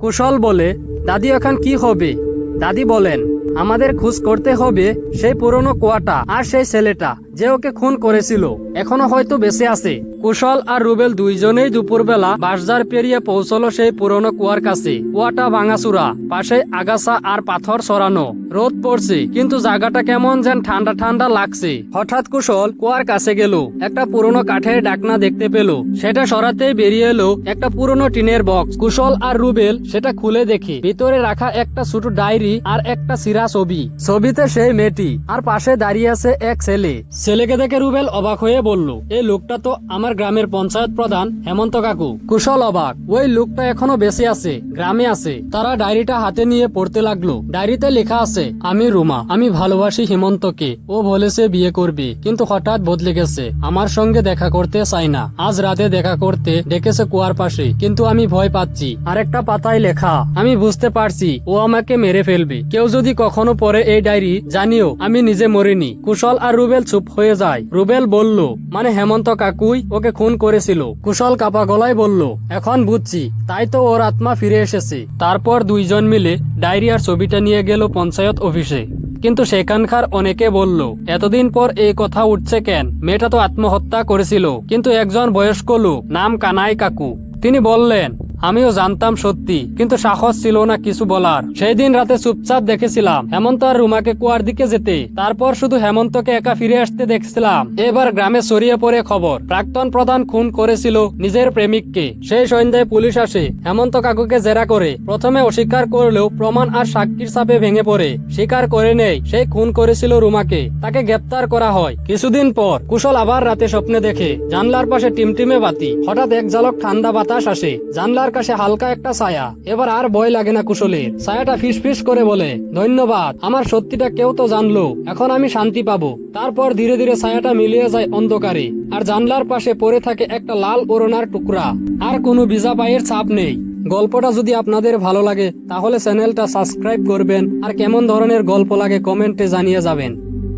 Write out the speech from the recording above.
কুশল বলে, দাদি, এখন কি হবে? দাদি বলেন, আমাদের খোঁজ করতে হবে সেই পুরনো কুয়াটা আর সেই ছেলেটা। যে ওকে খুন করেছিল। এখনও হয়তো বেঁচে আছে। কুশল আর রুবেল দুইজনেই দুপুরবেলা বাসজার পেরিয়ে পৌঁছলো সেই পুরনো কুয়ার কাছে। কুয়াটা ভাঙাচুরা পাশে আগাছা আর পাথর সরানো রোদ পড়ছে, কিন্তু জায়গাটা কেমন যেন ঠান্ডা ঠান্ডা লাগছে। হঠাৎ কুশল কুয়ার কাছে গেল। একটা পুরনো কাঠের ডাকনা দেখতে পেল। সেটা সরাতেই বেরিয়ে এলো একটা পুরনো টিনের বক্স। কুশল আর রুবেল সেটা খুলে দেখে। ভিতরে রাখা একটা ছোট ডায়েরি আর একটা সিরা ছবি। ছবিতে সেই মেয়েটি। আর পাশে দাঁড়িয়ে আছে এক ছেলে। ছেলেকে দেখে রুবেল অবাক হয়ে বলল, এই লোকটা তো আমার গ্রামের পঞ্চায়েত প্রধান হেমন্ত কাকু। কুশল অবাক। ওই লোকটা এখনও বেঁচে আছে, গ্রামে আছে। তারা ডায়েরিটা হাতে নিয়ে পড়তে লাগল। ডায়েরিতে লেখা আছে, আমি রুমা। আমি ভালোবাসি হেমন্তকে। ও বলেছে বিয়ে করবে। কিন্তু হঠাৎ বদলে গেছে। আমার সঙ্গে দেখা করতে চাই না। আজ রাতে দেখা করতে ডেকেছে কুয়ার পাশে। কিন্তু আমি ভয় পাচ্ছি। আরেকটা পাতায় লেখা, আমি বুঝতে পারছি। ও আমাকে মেরে ফেলবে। কেউ যদি কখনো পরে এই ডায়েরি, জানিও, আমি নিজে মরিনি। কুশল আর রুবেল চুপ হয়ে যায়। রুবেল বলল মানে হেমন্ত কাকুই ওকে খুন করেছিল। কুশল কাপা গলায় বলল, এখন বুঝছি, তাই তো ওর আত্মা ফিরে এসেছে। তারপর দুইজন মিলে ডায়রিয়ার ছবিটা নিয়ে গেল পঞ্চায়েত অফিসে। কিন্তু সেখানকার অনেকে বলল, এতদিন পর এই কথা উঠছে কেন? মেয়েটা তো আত্মহত্যা করেছিল। কিন্তু একজন বয়স্ক লোক, নাম কানাই কাকু, তিনি বললেন আমিও জানতাম সত্যি, কিন্তু সাহস ছিল না কিছু বলার। সেই দিন রাতে চুপচাপ দেখেছিলাম, হেমন্ত আর রুমাকে কুয়ার দিকে যেতে। তারপর শুধু হেমন্তকে একা ফিরে আসতে দেখছিলাম। এবার গ্রামে ছড়িয়ে পড়ে খবর। প্রাক্তন প্রধান খুন করেছিল নিজের প্রেমিককে। সেই সন্ধ্যায় পুলিশ আসে, হেমন্ত কাকুকে জেরা করে। প্রথমে অস্বীকার করলেও প্রমাণ আর সাক্ষীর চাপে ভেঙে পড়ে। স্বীকার করে নেই, সেই খুন করেছিল রুমাকে। তাকে গ্রেপ্তার করা হয়। কিছুদিন পর কুশল আবার রাতে স্বপ্নে দেখে। জানলার পাশে টিমটিমে বাতি। হঠাৎ এক ঝলক ঠান্ডা বাতাস আসে। জানলার কাছে হালকা একটা ছায়া। এবার আর ভয় লাগে না কুশলের ছায়াটা ফিস ফিস করে বলে, ধন্যবাদ, আমার সত্যিটা কেউ তো জানলো। এখন আমি শান্তি পাবো। তারপর ধীরে ধীরে ছায়াটা মিলিয়ে যায় অন্ধকারে। আর জানলার পাশে পড়ে থাকে একটা লাল ওরনার টুকরা। আর কোনো ভিজা পায়ের ছাপ নেই। গল্পটা যদি আপনাদের ভালো লাগে, তাহলে চ্যানেলটা সাবস্ক্রাইব করবেন। আর কেমন ধরনের গল্প লাগে কমেন্টে জানিয়ে যাবেন।